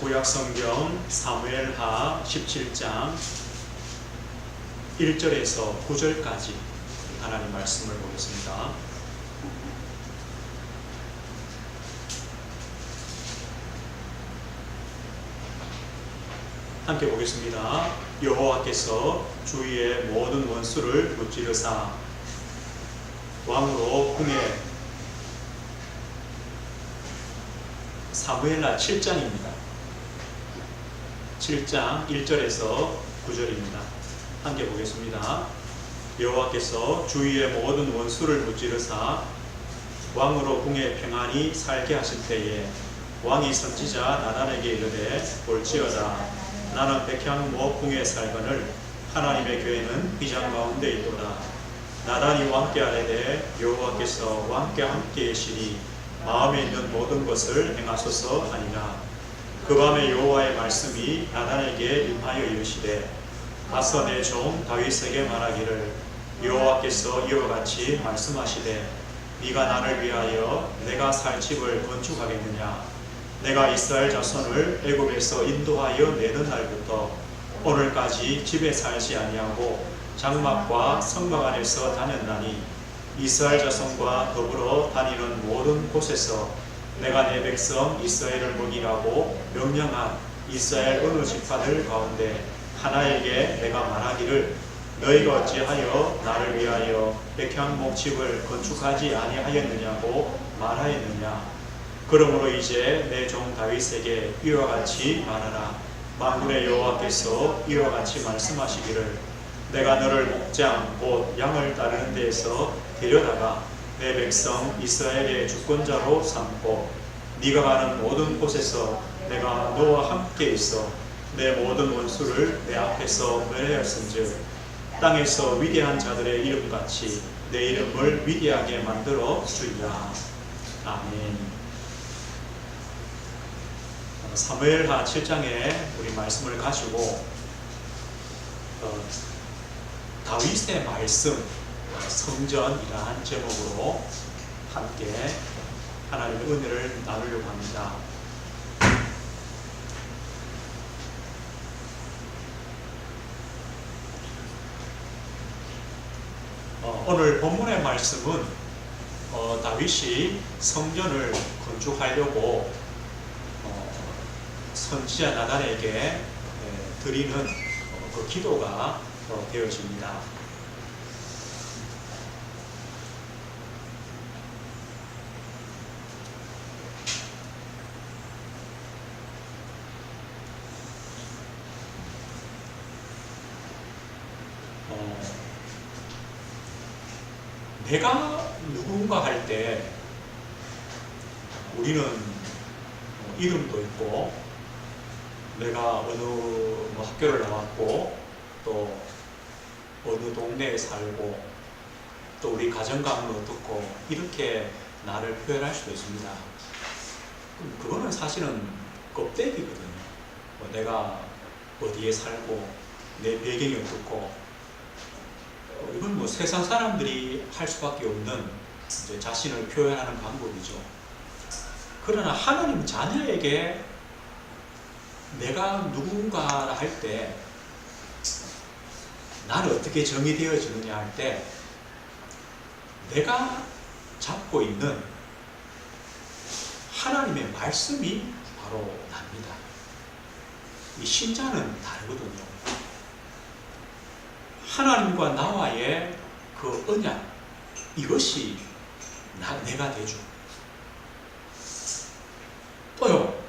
구약성경 사무엘하 17장 1절에서 9절까지 하나님 말씀을 보겠습니다. 함께 보겠습니다. 여호와께서 주위의 모든 원수를 무찌르사 왕으로 궁에 사무엘라 7장입니다. 7장 1절에서 9절입니다. 함께 보겠습니다. 여호와께서 주위의 모든 원수를 무찌르사 왕으로 궁에 평안히 살게 하실 때에 왕이 선지자 나단에게 이르되 볼지어다 나는 백향 모 궁에 살거늘 하나님의 교회는 비장 가운데 있도다 나단이 왕께 아뢰되 여호와께서 왕께 함께 계시니 마음에 있는 모든 것을 행하소서 하니라 그 밤에 여호와의 말씀이 나단에게 임하여 이르시되 가서 내 종 다윗에게 말하기를 여호와께서 이와 같이 말씀하시되 네가 나를 위하여 내가 살 집을 건축하겠느냐? 내가 이스라엘 자손을 애굽에서 인도하여 내는 날부터 오늘까지 집에 살지 아니하고 장막과 성막 안에서 다녔나니 이스라엘 자손과 더불어 다니는 모든 곳에서 내가 내 백성 이스라엘을 먹이라고 명령한 이스라엘 어느 지파들 가운데 하나에게 내가 말하기를 너희가 어찌하여 나를 위하여 백향목 집을 건축하지 아니하였느냐고 말하였느냐? 그러므로 이제 내 종 다윗에게 이와 같이 말하라. 만군의 여호와께서 이와 같이 말씀하시기를 내가 너를 목장 곧 양을 따르는 데에서 데려다가 내 백성 이스라엘의 주권자로 삼고 네가 가는 모든 곳에서 내가 너와 함께 있어 내 모든 원수를 내 앞에서 멸하였은즉 땅에서 위대한 자들의 이름같이 내 이름을 위대하게 만들어 주리라 아멘. 사무엘하 7장에 우리 말씀을 가지고 어, 다윗의 말씀 어, 성전이라는 제목으로 함께 하나님의 은혜를 나누려고 합니다. 어, 오늘 본문의 말씀은 어, 다윗이 성전을 건축하려고 어, 선지자 나단에게 에, 드리는 어, 그 기도가 어, 되어집니다. 어, 내가 누군가 할 때 우리는 뭐 이름도 있고 내가 어느 뭐 학교를 나왔고 또 어느 동네에 살고 또 우리 가정관은 어떻고 이렇게 나를 표현할 수도 있습니다. 그거는 사실은 껍데기거든요. 뭐 내가 어디에 살고 내 배경이 어떻고 어, 이건 뭐 세상 사람들이 할 수밖에 없는 자신을 표현하는 방법이죠. 그러나 하나님 자녀에게 내가 누군가라 할 때 나는 어떻게 정의되어지느냐 할 때 내가 잡고 있는 하나님의 말씀이 바로 납니다. 이 신자는 다르거든요. 하나님과 나와의 그 언약 이것이 나, 내가 되죠. 또요,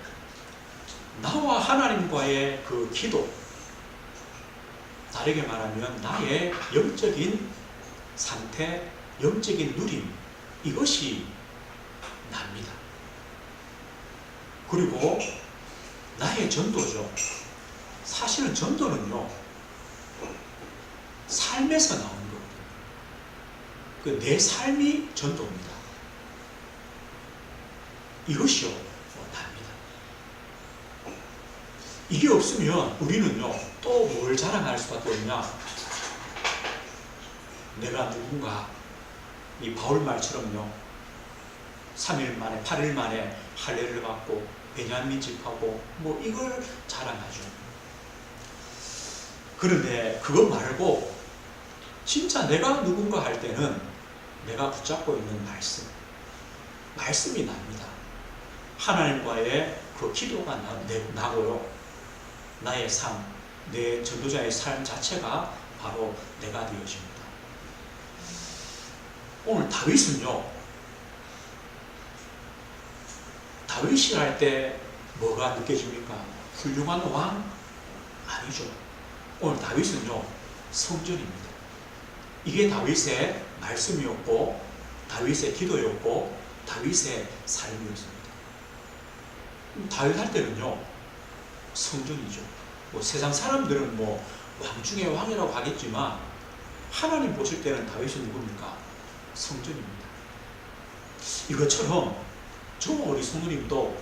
나와 하나님과의 그 기도, 다르게 말하면 나의 영적인 상태, 영적인 누림, 이것이 납니다. 그리고 나의 전도죠. 사실은 전도는요, 삶에서 나오는 거거든요. 그 내 삶이 전도입니다. 이것이요, 뭐, 답니다. 이게 없으면 우리는요, 또 뭘 자랑할 수밖에 없냐? 내가 누군가, 이 바울 말처럼요, 3일 만에, 8일 만에 할례를 받고, 베냐민 집하고 뭐 이걸 자랑하죠. 그런데 그거 말고 진짜 내가 누군가 할 때는 내가 붙잡고 있는 말씀, 말씀이 납니다. 하나님과의 그 기도가 나, 내- 나고요. 나의 삶, 내 전도자의 삶 자체가 바로 내가 되어집니다. 오늘 다윗은요, 다윗이 할 때 뭐가 느껴집니까? 훌륭한 왕? 아니죠. 오늘 다윗은요, 성전입니다. 이게 다윗의 말씀이었고, 다윗의 기도였고, 다윗의 삶이었습니다. 다윗 할 때는요, 성전이죠. 뭐 세상 사람들은 뭐 왕 중에 왕이라고 하겠지만, 하나님 보실 때는 다윗은 누굽니까? 성전입니다. 이것처럼 정말 우리 성도님도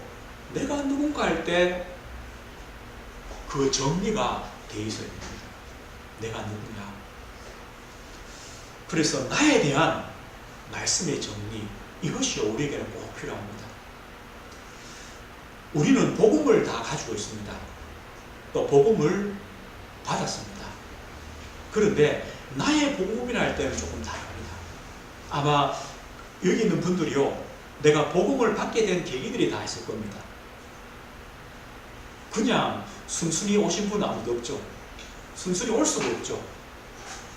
내가 누군가 할 때 그 정리가 돼 있어야 됩니다. 내가 누구냐. 그래서 나에 대한 말씀의 정리, 이것이 우리에게는 꼭 필요합니다. 우리는 복음을 다 가지고 있습니다. 또 복음을 받았습니다. 그런데 나의 복음이라 할 때는 조금 다릅니다. 아마 여기 있는 분들이요, 내가 복음을 받게 된 계기들이 다 있을 겁니다. 그냥 순순히 오신 분은 아무도 없죠. 순순히 올 수가 없죠.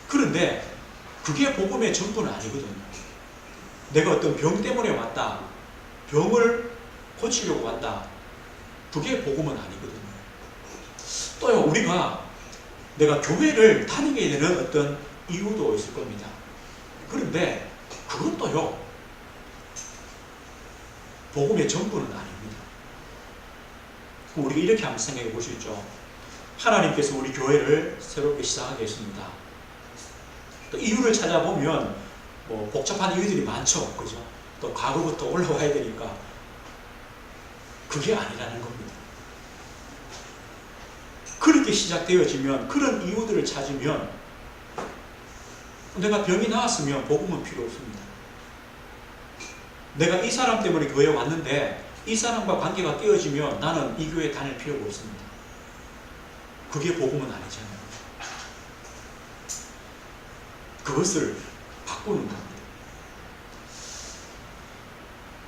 그런데 그게 복음의 전부는 아니거든요. 내가 어떤 병 때문에 왔다. 병을 고치려고 왔다. 그게 복음은 아니거든요. 또요, 우리가 내가 교회를 다니게 되는 어떤 이유도 있을 겁니다. 그런데 그것도요, 복음의 전부는 아닙니다. 우리가 이렇게 한번 생각해 보시죠. 하나님께서 우리 교회를 새롭게 시작하게 했습니다. 또 이유를 찾아보면 뭐 복잡한 이유들이 많죠. 그죠? 또 과거부터 올라와야 되니까 그게 아니라는 겁니다. 그렇게 시작되어지면 그런 이유들을 찾으면 내가 병이 나았으면 복음은 필요 없습니다. 내가 이 사람 때문에 교회에 왔는데 이 사람과 관계가 깨어지면 나는 이 교회 다닐 필요가 없습니다. 그게 복음은 아니잖아요. 그것을 바꾸는 겁니다.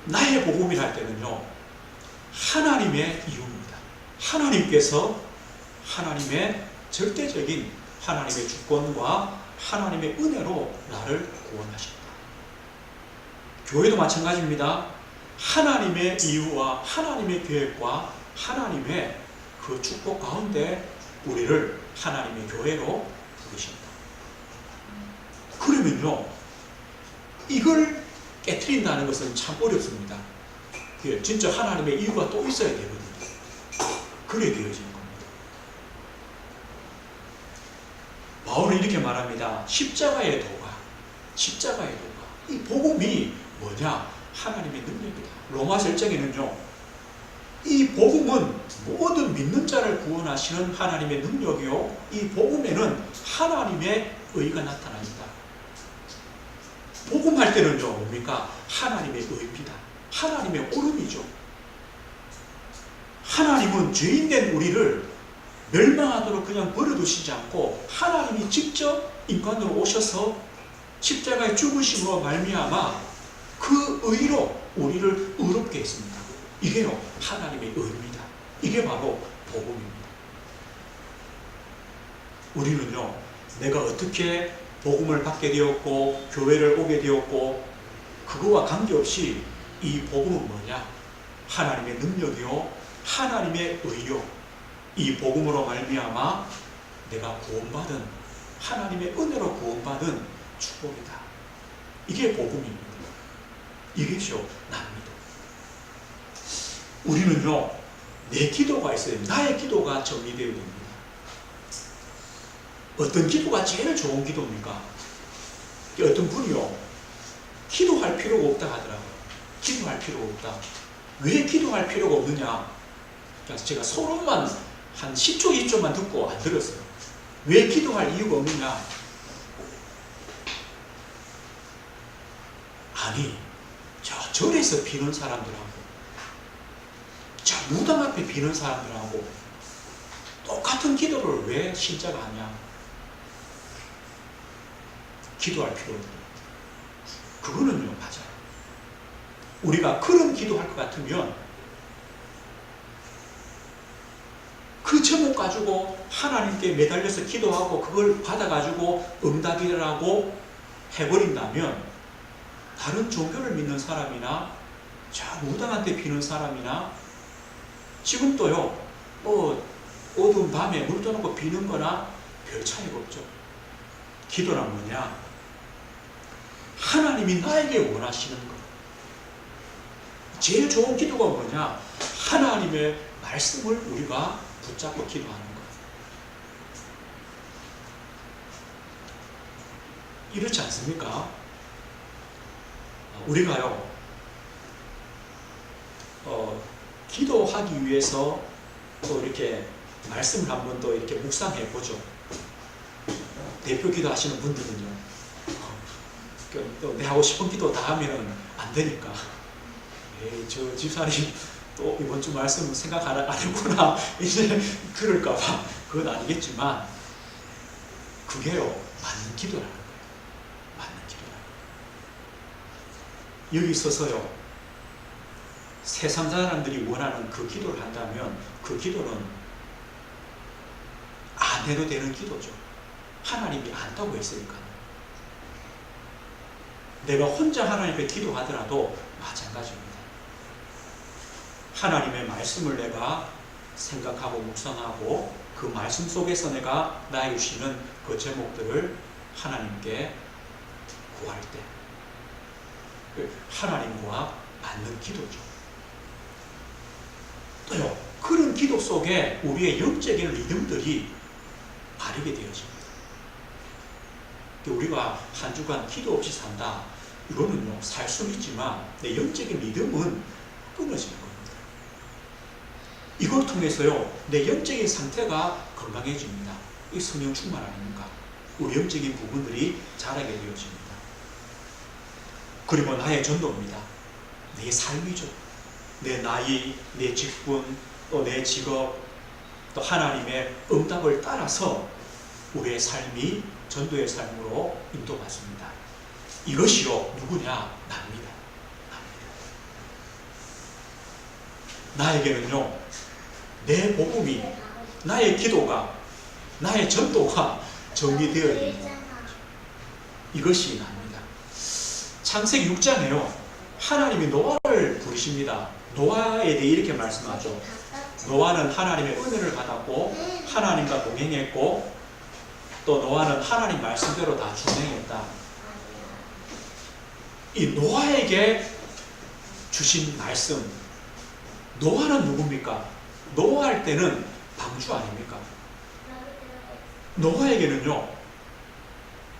나의 복음이라 할 때는요, 하나님의 이유입니다. 하나님께서 하나님의 절대적인 하나님의 주권과 하나님의 은혜로 나를 구원하셨다. 교회도 마찬가지입니다. 하나님의 이유와 하나님의 계획과 하나님의 그 축복 가운데 우리를 하나님의 교회로 부르신다. 그러면요, 이걸 깨뜨린다는 것은 참 어렵습니다. 예, 진짜 하나님의 이유가 또 있어야 되거든요. 그래 되어지는 겁니다. 바울은 이렇게 말합니다. 십자가의 도가, 십자가의 도가. 이 복음이 뭐냐? 하나님의 능력이다. 로마서 1장에는요, 이 복음은 모든 믿는 자를 구원하시는 하나님의 능력이요. 이 복음에는 하나님의 의가 나타납니다. 복음할 때는요, 뭡니까? 하나님의 의입니다. 하나님의 오름이죠. 하나님은 죄인 된 우리를 멸망하도록 그냥 버려두시지 않고 하나님이 직접 인간으로 오셔서 십자가의 죽으심으로 말미암아 그 의로 우리를 의롭게 했습니다. 이게요 하나님의 의입니다. 이게 바로 복음입니다. 우리는요 내가 어떻게 복음을 받게 되었고 교회를 오게 되었고 그거와 관계없이 이 복음은 뭐냐? 하나님의 능력이요 하나님의 의요 이 복음으로 말미암아 내가 구원받은 하나님의 은혜로 구원받은 축복이다. 이게 복음입니다. 이것이요 납니다. 우리는요 내 기도가 있어요. 나의 기도가 정리되어야 됩니다. 어떤 기도가 제일 좋은 기도입니까? 어떤 분이요 기도할 필요가 없다 하더라고요. 기도할 필요가 없다. 왜 기도할 필요가 없느냐? 그래서 제가 서론만 한 10초, 20초만 듣고 안 들었어요. 왜 기도할 이유가 없느냐? 아니, 저 절에서 비는 사람들하고 자, 무당 앞에 비는 사람들하고 똑같은 기도를 왜 신자가 하냐? 기도할 필요 없다. 그거는요, 맞아요. 우리가 그런 기도할 것 같으면 그 제목 가지고 하나님께 매달려서 기도하고 그걸 받아가지고 응답이라고 해버린다면 다른 종교를 믿는 사람이나 자 무당한테 비는 사람이나 지금 또요 뭐 어두운 밤에 물 떠놓고 비는 거나 별 차이가 없죠. 기도란 뭐냐? 하나님이 나에게 원하시는 것. 제일 좋은 기도가 뭐냐? 하나님의 말씀을 우리가 붙잡고 기도하는 것 이렇지 않습니까? 우리가요, 어, 기도하기 위해서 또 이렇게 말씀을 한번 또 이렇게 묵상해 보죠. 대표 기도 하시는 분들은요, 어, 그또내 하고 싶은 기도 다 하면은 안 되니까. 에이, 저 집사님 또 이번 주 말씀 생각 안, 안 했구나. 이제 그럴까봐. 그건 아니겠지만, 그게요, 맞는 기도라는 기도라. 여기 있어서요, 세상 사람들이 원하는 그 기도를 한다면 그 기도는 안 해도 되는 기도죠. 하나님이 안다고 했으니까. 내가 혼자 하나님께 기도하더라도 마찬가지입니다. 하나님의 말씀을 내가 생각하고 묵상하고 그 말씀 속에서 내가 나에게 주시는 그 제목들을 하나님께 구할 때 하나님과 맞는 기도죠. 또요, 그런 기도 속에 우리의 영적인 리듬들이 바르게 되어집니다. 우리가 한 주간 기도 없이 산다. 이거는요, 살 수는 있지만 내 영적인 리듬은 끊어지는 겁니다. 이걸 통해서요, 내 영적인 상태가 건강해집니다. 이 성령 충만 아닙니까? 우리 영적인 부분들이 자라게 되어집니다. 그리고 나의 전도입니다. 내 삶이죠. 내 나이, 내 직분, 또 내 직업, 또 하나님의 응답을 따라서 우리의 삶이 전도의 삶으로 인도받습니다. 이것이요, 누구냐? 납니다. 나에게는요, 내 복음이, 나의 기도가, 나의 전도가 정리되어야 됩니다. 이것이 납니다. 창세기 6장에요. 하나님이 노아를 부르십니다. 노아에 대해 이렇게 말씀하죠. 노아는 하나님의 은혜를 받았고 하나님과 동행했고 또 노아는 하나님 말씀대로 다 준행했다. 이 노아에게 주신 말씀 노아는 누굽니까? 노아 할 때는 방주 아닙니까? 노아에게는요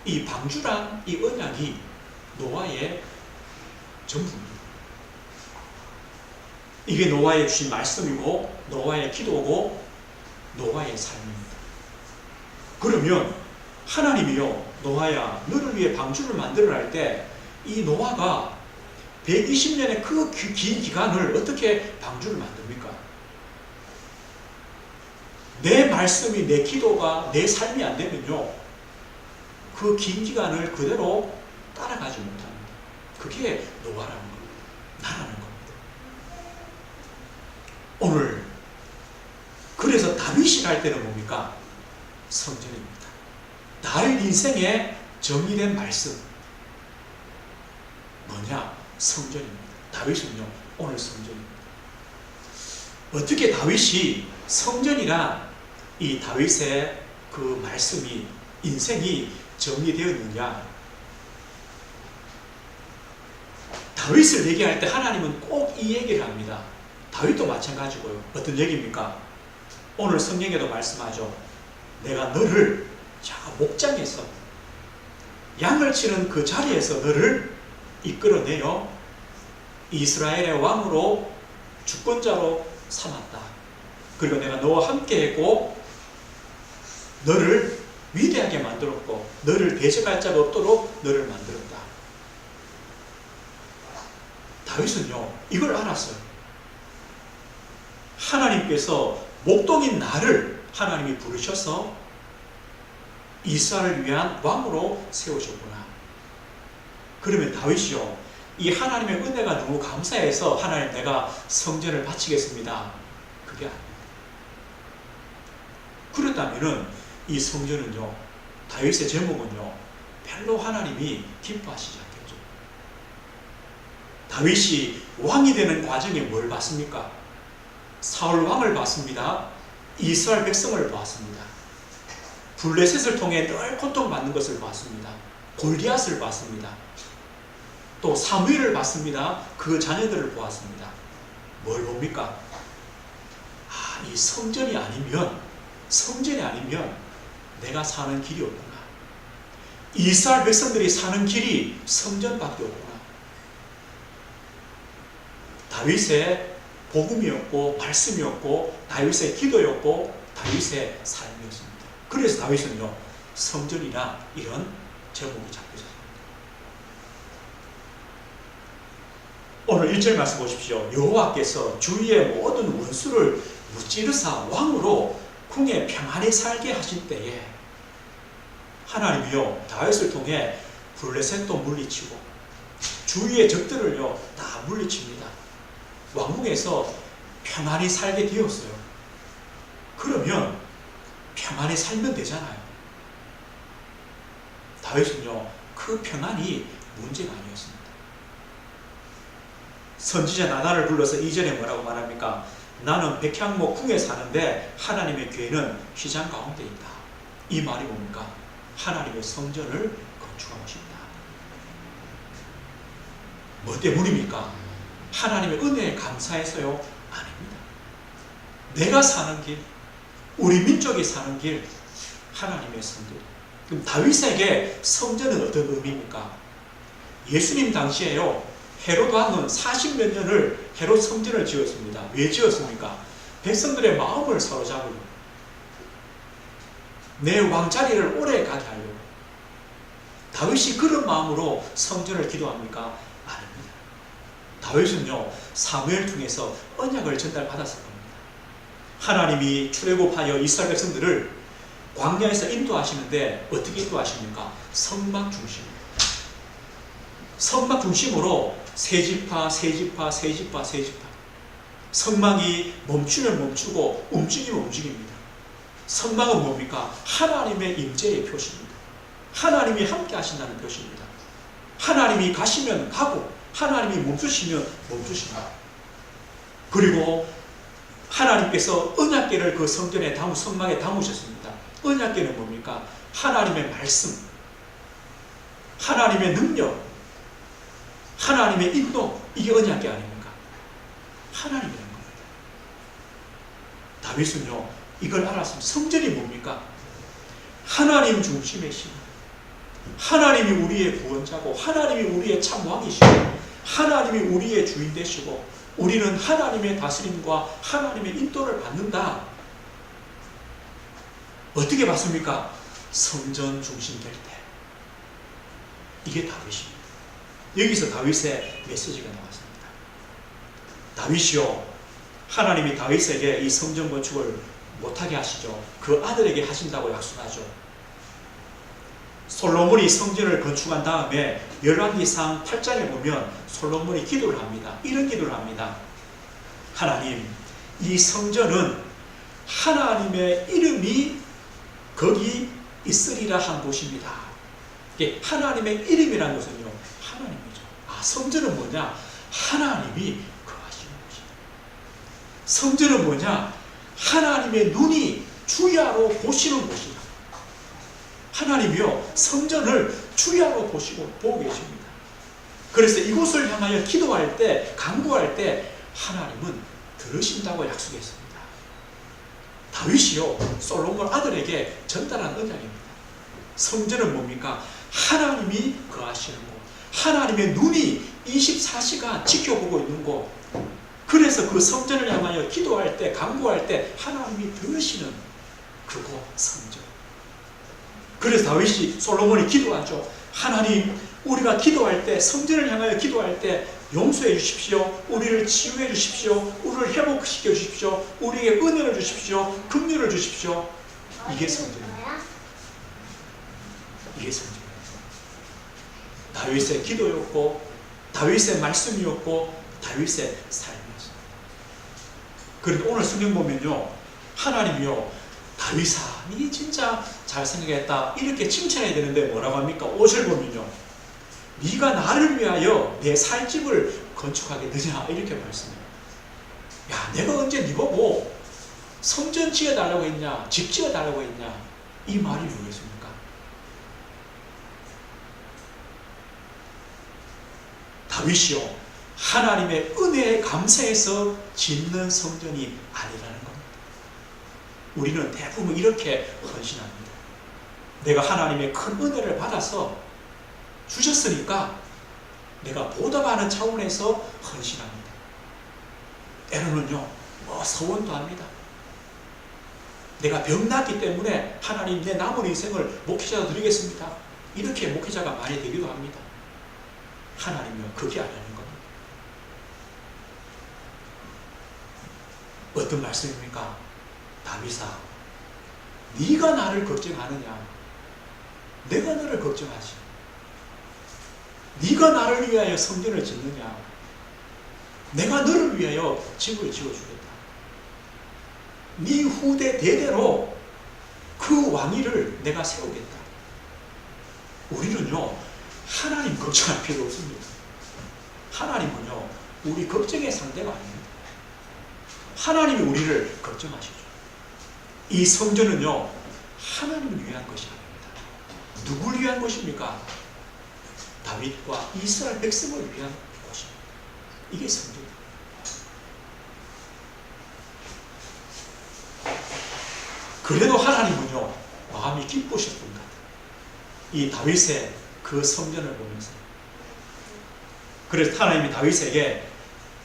이 방주란 이 언약이 노아의 전부입니다. 이게 노아의 주신 말씀이고 노아의 기도고 노아의 삶입니다. 그러면 하나님이요 노아야 너를 위해 방주를 만들어 할때 이 노아가 120년의 그 긴 기간을 어떻게 방주를 만듭니까? 내 말씀이 내 기도가 내 삶이 안 되면요 그 긴 기간을 그대로 따라가지 못합니다. 그게 노아라는 겁니다. 나라는 겁니다. 오늘 그래서 다윗이 갈 때는 뭡니까? 성전입니다. 나의 인생에 정의된 말씀 뭐냐? 성전입니다. 다윗은요 오늘 성전입니다. 어떻게 다윗이 성전이란 이 다윗의 그 말씀이 인생이 정리되었느냐? 다윗을 얘기할 때 하나님은 꼭 이 얘기를 합니다. 다윗도 마찬가지고요. 어떤 얘기입니까? 오늘 성경에도 말씀하죠. 내가 너를 자 목장에서 양을 치는 그 자리에서 너를 이끌어내어 이스라엘의 왕으로 주권자로 삼았다. 그리고 내가 너와 함께 했고 너를 위대하게 만들었고 너를 대적할 자가 없도록 너를 만들었다. 다윗은요 이걸 알았어요. 하나님께서 목동인 나를 하나님이 부르셔서 이스라엘을 위한 왕으로 세우셨구나. 그러면 다윗이요. 이 하나님의 은혜가 너무 감사해서 하나님 내가 성전을 바치겠습니다. 그게 아닙니다. 그렇다면은 이 성전은요. 다윗의 제목은요. 별로 하나님이 기뻐하시지. 다윗이 왕이 되는 과정에 뭘 봤습니까? 사울 왕을 봤습니다. 이스라엘 백성을 봤습니다. 블레셋을 통해 늘 고통받는 것을 봤습니다. 골리앗을 봤습니다. 또 사무엘을 봤습니다. 그 자녀들을 보았습니다. 뭘 봅니까? 아, 이 성전이 아니면 성전이 아니면 내가 사는 길이 없구나. 이스라엘 백성들이 사는 길이 성전밖에 없구나. 다윗의 복음이었고 말씀이었고 다윗의 기도였고 다윗의 삶이었습니다. 그래서 다윗은요 성전이나 이런 제목이 잡혀졌습니다. 오늘 1절 말씀 보십시오. 여호와께서 주위의 모든 원수를 무찌르사 왕으로 궁에 평안히 살게 하신 때에 하나님이요 다윗을 통해 블레셋도 물리치고 주위의 적들을요 다 물리칩니다. 왕궁에서 평안히 살게 되었어요. 그러면 평안히 살면 되잖아요. 다윗은요 그 평안이 문제가 아니었습니다. 선지자 나나를 불러서 이전에 뭐라고 말합니까? 나는 백향목 궁에 사는데 하나님의 교회는 휘장 가운데 있다. 이 말이 뭡니까? 하나님의 성전을 건축하고 싶다. 뭐 때문입니까? 하나님의 은혜에 감사해서요? 아닙니다. 내가 사는 길, 우리 민족이 사는 길, 하나님의 성전. 그럼 다윗에게 성전은 어떤 의미입니까? 예수님 당시에요. 헤롯 왕은 40몇 년을 헤롯 성전을 지었습니다. 왜 지었습니까? 백성들의 마음을 사로잡으려. 내 왕자리를 오래 가게 하려고. 다윗이 그런 마음으로 성전을 기도합니까? 다윗은요, 사무엘 통해서 언약을 전달받았을 겁니다. 하나님이 출애굽하여 이스라엘 백성들을 광야에서 인도하시는데 어떻게 인도하십니까? 성막 중심. 성막 중심으로 세지파, 세지파, 세지파, 세지파. 성막이 멈추면 멈추고 움직이면 움직입니다. 성막은 뭡니까? 하나님의 임재의 표시입니다. 하나님이 함께 하신다는 표시입니다. 하나님이 가시면 가고 하나님이 멈추시면 멈추십니다. 그리고 하나님께서 언약계를 그 성전에 담 성막에 담으셨습니다. 언약계는 뭡니까? 하나님의 말씀, 하나님의 능력, 하나님의 인도 이게 언약계 아닙니까? 하나님이라는 겁니다. 다윗은요 이걸 알았습니다. 성전이 뭡니까? 하나님 중심의 신. 하나님이 우리의 구원자고 하나님이 우리의 참 왕이시고 하나님이 우리의 주인 되시고 우리는 하나님의 다스림과 하나님의 인도를 받는다. 어떻게 받습니까? 성전 중심 될 때. 이게 다윗입니다. 여기서 다윗의 메시지가 나왔습니다. 다윗이요. 하나님이 다윗에게 이 성전 건축을 못하게 하시죠. 그 아들에게 하신다고 약속하죠. 솔로몬이 성전을 건축한 다음에 열왕기상 8장에 보면 솔로몬이 기도를 합니다. 이런 기도를 합니다. 하나님, 이 성전은 하나님의 이름이 거기 있으리라 한 곳입니다. 이게 하나님의 이름이라는 것은요, 하나님이죠. 아, 성전은 뭐냐? 하나님이 거하시는 곳이다. 성전은 뭐냐? 하나님의 눈이 주야로 보시는 곳이다. 하나님이요 성전을 주야로 보시고 보고 계십니다. 그래서 이곳을 향하여 기도할 때, 간구할 때 하나님은 들으신다고 약속했습니다. 다윗이요 솔로몬 아들에게 전달한 언약입니다. 성전은 뭡니까? 하나님이 거하시는 곳, 하나님의 눈이 24시간 지켜보고 있는 곳. 그래서 그 성전을 향하여 기도할 때, 간구할 때 하나님이 들으시는 그곳 성전. 그래서 다윗이 솔로몬이 기도하죠. 하나님, 우리가 기도할 때 성전을 향하여 기도할 때 용서해 주십시오. 우리를 치유해 주십시오. 우리를 회복시켜 주십시오. 우리에게 은혜를 주십시오. 긍휼을 주십시오. 이게 성전입니다. 이게 성전이에요. 다윗의 기도였고 다윗의 말씀이었고 다윗의 삶이었어요. 그런데 오늘 성경 보면요. 하나님이요. 다윗아, 니 진짜 잘생겼다. 이렇게 칭찬해야 되는데 뭐라고 합니까? 5절 보면요. 네가 나를 위하여 내 살집을 건축하게 되냐 이렇게 말씀해요. 야, 내가 언제 네 보고 성전 지어달라고 했냐, 집 지어달라고 했냐 이 말이 뭐겠습니까? 다윗이요 하나님의 은혜에 감사해서 짓는 성전이 아니라는 겁니다. 우리는 대부분 이렇게 헌신합니다. 내가 하나님의 큰 은혜를 받아서 주셨으니까 내가 보답하는 차원에서 헌신합니다. 때로는요, 뭐 서원도 합니다. 내가 병났기 때문에 하나님 내 남은 인생을 목회자로 드리겠습니다. 이렇게 목회자가 많이 되기도 합니다. 하나님은 그게 아니라는 겁니다. 어떤 말씀입니까? 다윗아, 네가 나를 걱정하느냐? 내가 너를 걱정하지. 네가 나를 위하여 성전을 짓느냐? 내가 너를 위하여 집을 지어주겠다. 네 후대 대대로 그 왕위를 내가 세우겠다. 우리는요, 하나님 걱정할 필요 없습니다. 하나님은요, 우리 걱정의 상대가 아닙니다. 하나님이 우리를 걱정하시죠. 이 성전은요, 하나님을 위한 것이 아닙니다. 누굴 위한 것입니까? 다윗과 이스라엘 백성을 위한 곳입니다. 이게 성전입니다. 그래도 하나님은요, 마음이 기쁘셨던 것 같아요. 이 다윗의 그 성전을 보면서. 그래서 하나님이 다윗에게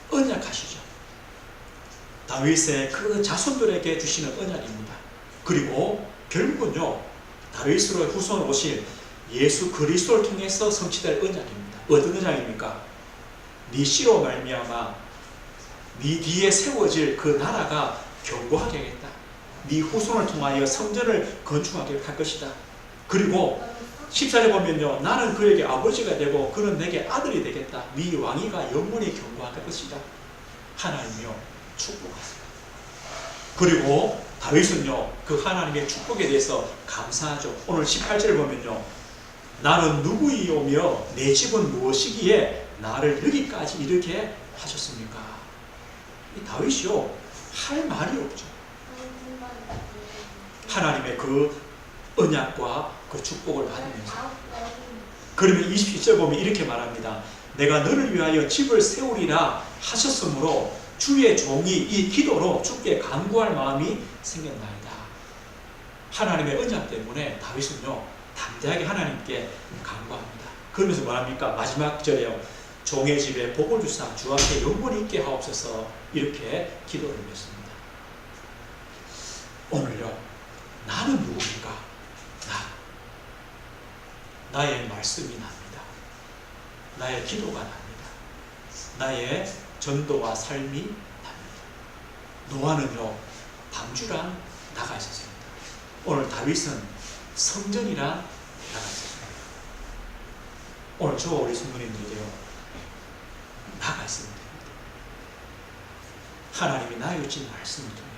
언약하시죠. 다윗의 그 자손들에게 주시는 언약입니다. 그리고 결국은요, 다윗으로 후손 오실 예수 그리스도를 통해서 성취될 언약입니다. 어떤 언약입니까? 네 씨로 말미암아 네 뒤에 세워질 그 나라가 견고하게 하겠다. 네 후손을 통하여 성전을 건축하게 할 것이다. 그리고 14절 보면요. 나는 그에게 아버지가 되고 그는 내게 아들이 되겠다. 네 왕위가 영원히 견고할 것이다. 하나님이요. 축복하세요. 그리고 다윗은요. 그 하나님의 축복에 대해서 감사하죠. 오늘 18절을 보면요. 나는 누구이오며 내 집은 무엇이기에 나를 여기까지 이렇게 하셨습니까? 이 다윗이요. 할 말이 없죠. 하나님의 그 언약과 그 축복을 받으면서 그러면 27절 보면 이렇게 말합니다. 내가 너를 위하여 집을 세우리라 하셨으므로 주의 종이 이 기도로 주께 간구할 마음이 생겼나이다. 하나님의 언약 때문에 다윗은요 담대하게 하나님께 간구합니다. 그러면서 뭐합니까? 마지막 절에요. 종의 집에 복을 주사 주 앞에 영원히 있게 하옵소서 이렇게 기도를 했습니다. 오늘요 나는 누구인가? 나 나의 말씀이 납니다. 나의 기도가 납니다. 나의 전도와 삶이 납니다. 노아는요 방주랑 나가 있었습니다. 오늘 다윗은 성전이랑 나가 있습니다. 오늘 저와 우리 성도님들이요 나가 있으면 됩니다. 하나님이 나에게 주신 말씀을 통해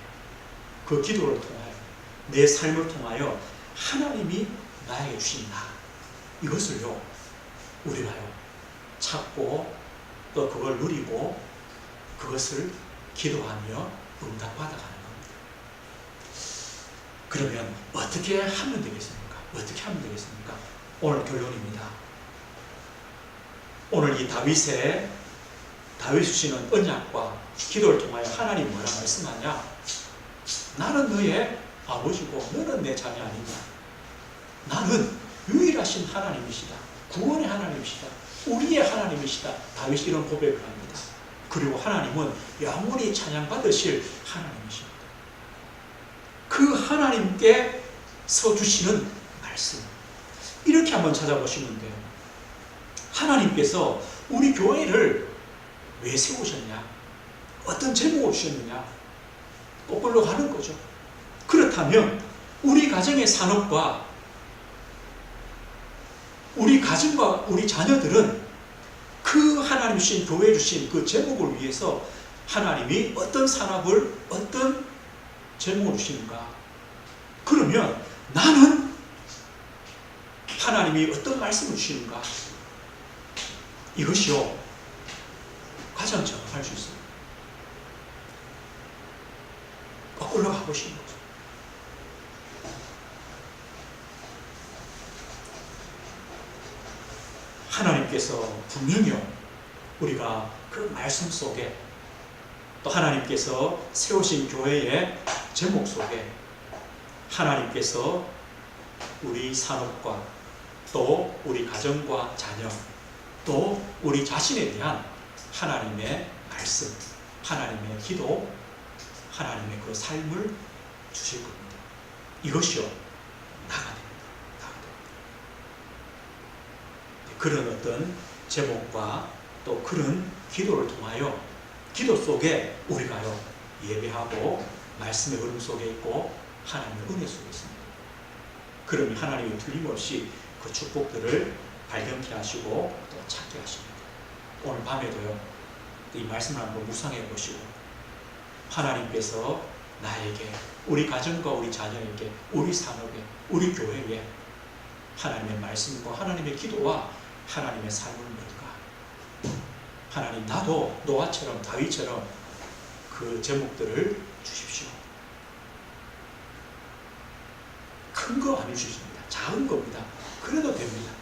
그 기도를 통하여 내 삶을 통하여 하나님이 나에게 주신 나 이것을요 우리가요 찾고 또 그걸 누리고 그것을 기도하며 응답받아가는. 그러면 어떻게 하면 되겠습니까? 어떻게 하면 되겠습니까? 오늘 결론입니다. 오늘 이 다윗의 다윗 주시는 언약과 기도를 통하여 하나님 뭐라 말씀하냐? 나는 너의 아버지고 너는 내 자녀 아니냐? 나는 유일하신 하나님이시다. 구원의 하나님이시다. 우리의 하나님이시다. 다윗이 이런 고백을 합니다. 그리고 하나님은 영원히 찬양받으실 하나님이십니다. 그 하나님께 서 주시는 말씀. 이렇게 한번 찾아보시면 돼요. 하나님께서 우리 교회를 왜 세우셨냐? 어떤 제목을 주셨느냐? 거꾸로 가는 거죠. 그렇다면 우리 가정의 산업과 우리 가정과 우리 자녀들은 그 하나님 주신 교회 주신 그 제목을 위해서 하나님이 어떤 산업을 어떤 제목을 주시는가? 그러면 나는 하나님이 어떤 말씀을 주시는가? 이것이요 가장 정확할 수 있어요. 거꾸로 가보시는 거죠. 하나님께서 분명히요 우리가 그 말씀 속에 또 하나님께서 세우신 교회의 제목 속에 하나님께서 우리 산업과 또 우리 가정과 자녀 또 우리 자신에 대한 하나님의 말씀, 하나님의 기도, 하나님의 그 삶을 주실 겁니다. 이것이요 나가 됩니다. 나가 됩니다. 그런 어떤 제목과 또 그런 기도를 통하여 기도 속에 우리가요 예배하고 말씀의 흐름 속에 있고 하나님의 은혜 속에 있습니다. 그러면 하나님이 틀림없이 그 축복들을 발견케 하시고 또 찾게 하십니다. 오늘 밤에도요 이 말씀을 한번 묵상해 보시고 하나님께서 나에게 우리 가정과 우리 자녀에게 우리 산업에 우리 교회에 하나님의 말씀과 하나님의 기도와 하나님의 삶을 뭘까 하나님 나도 노아처럼 다윗처럼 그 제목들을 주십시오. 큰거안 주십니다. 작은 겁니다. 그래도 됩니다.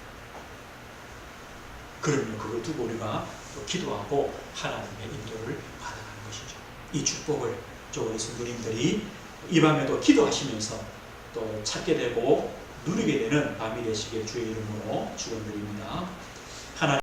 그러면 그걸 두고 우리가 또 기도하고 하나님의 인도를 받아가는 것이죠. 이 축복을 저 우리 성도님들이 이 밤에도 기도하시면서 또 찾게 되고 누리게 되는 밤이 되시길 주의 이름으로 축원드립니다. 하나님